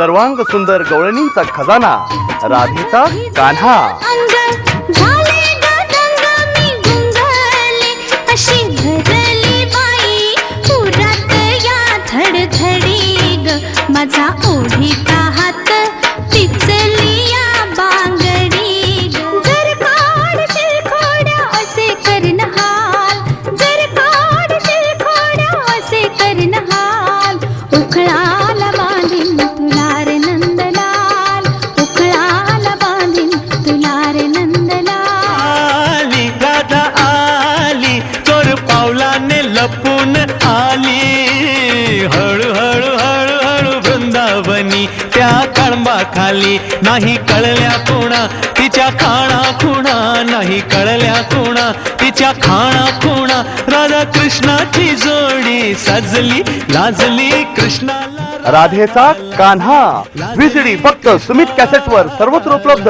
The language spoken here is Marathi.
सर्वांग सुंदर गवळणींचा खजाना राधेचा कान्हा. अंग माझा ओढीचा हात. पिचली या बांगडी जर काढशील खोड्या असे करण हाल जर काढशील खोड्या असे करण हाल उखळा लपून आली. हळू हळू वृंदावनी त्या कळंबा खाली नाही कळल्या कुणा तिच्या खाणा खुणा. नाही कळल्या कुणा तिच्या खाणा खुणा. राधा कृष्णाची जोडी सजली लाजली कृष्णाला. राधेचा कान्हा. विजडी फक्त सुमित कॅसेटवर सर्वत्र उपलब्ध.